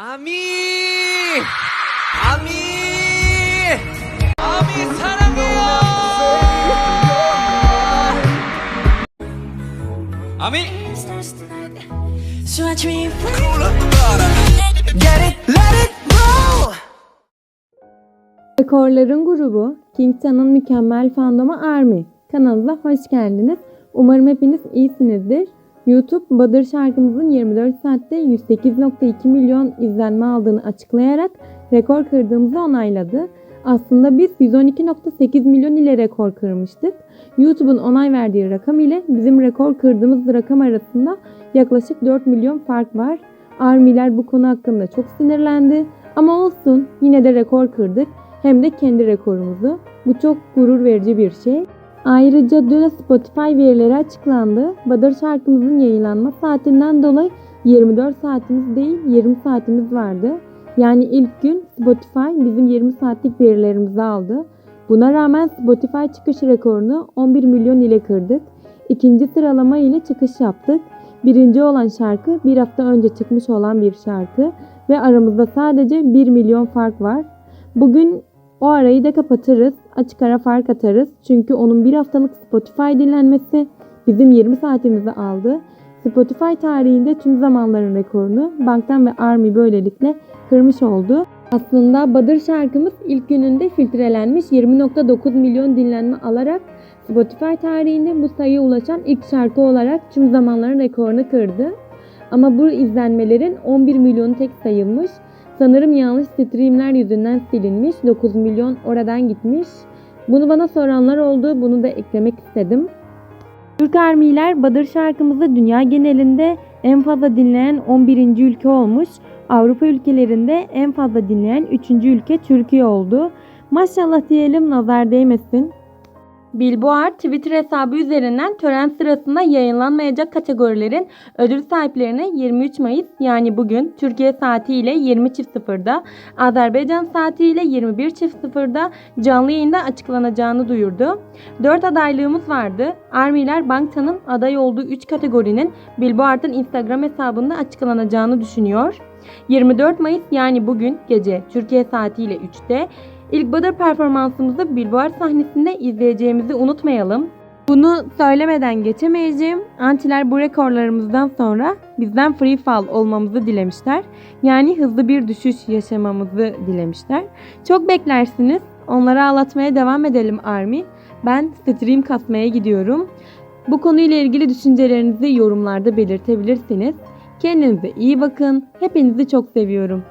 아미! 아미! 아미 사랑해요! 아미! So I dream Get it, let it roll Rekorların grubu Kington'un mükemmel fandomu Army. Kanalımıza hoş geldiniz. Umarım hepiniz iyisinizdir. YouTube Badır şarkımızın 24 saatte 108.2 milyon izlenme aldığını açıklayarak rekor kırdığımızı onayladı. Aslında biz 112.8 milyon ile rekor kırmıştık. YouTube'un onay verdiği rakam ile bizim rekor kırdığımız rakam arasında yaklaşık 4 milyon fark var. Armiler bu konu hakkında çok sinirlendi. Ama olsun yine de rekor kırdık hem de kendi rekorumuzu. Bu çok gurur verici bir şey. Ayrıca dün Spotify verileri açıklandı. Badır şarkımızın yayınlanma saatinden dolayı 24 saatimiz değil 20 saatimiz vardı. Yani ilk gün Spotify bizim 20 saatlik verilerimizi aldı. Buna rağmen Spotify çıkış rekorunu 11 milyon ile kırdık. İkinci sıralama ile çıkış yaptık. Birinci olan şarkı bir hafta önce çıkmış olan bir şarkı ve aramızda sadece 1 milyon fark var. Bugün o arayı da kapatırız. Açık ara fark atarız. Çünkü onun bir haftalık Spotify dinlenmesi bizim 20 saatimizi aldı. Spotify tarihinde tüm zamanların rekorunu Banktan ve Army böylelikle kırmış oldu. Aslında Badır şarkımız ilk gününde filtrelenmiş 20.9 milyon dinlenme alarak Spotify tarihinde bu sayıya ulaşan ilk şarkı olarak tüm zamanların rekorunu kırdı. Ama bu izlenmelerin 11 milyonu tek sayılmış. Sanırım yanlış streamler yüzünden silinmiş. 9 milyon oradan gitmiş. Bunu bana soranlar oldu. Bunu da eklemek istedim. Türk Armiler Badır şarkımızı dünya genelinde en fazla dinleyen 11. ülke olmuş. Avrupa ülkelerinde en fazla dinleyen 3. ülke Türkiye oldu. Maşallah diyelim nazar değmesin. Billboard Twitter hesabı üzerinden tören sırasında yayınlanmayacak kategorilerin ödül sahiplerine 23 Mayıs yani bugün Türkiye saatiyle 20.00'da, Azerbaycan saatiyle 21.00'da canlı yayında açıklanacağını duyurdu. 4 adaylığımız vardı. Armiler Banktan'ın aday olduğu 3 kategorinin Billboard'ın Instagram hesabında açıklanacağını düşünüyor. 24 Mayıs yani bugün gece Türkiye saatiyle 3'te İlk Badır performansımızı Billboard sahnesinde izleyeceğimizi unutmayalım. Bunu söylemeden geçemeyeceğim. Antiler bu rekorlarımızdan sonra bizden free fall olmamızı dilemişler. Yani hızlı bir düşüş yaşamamızı dilemişler. Çok beklersiniz. Onları ağlatmaya devam edelim Army. Ben stream kasmaya gidiyorum. Bu konuyla ilgili düşüncelerinizi yorumlarda belirtebilirsiniz. Kendinize iyi bakın. Hepinizi çok seviyorum.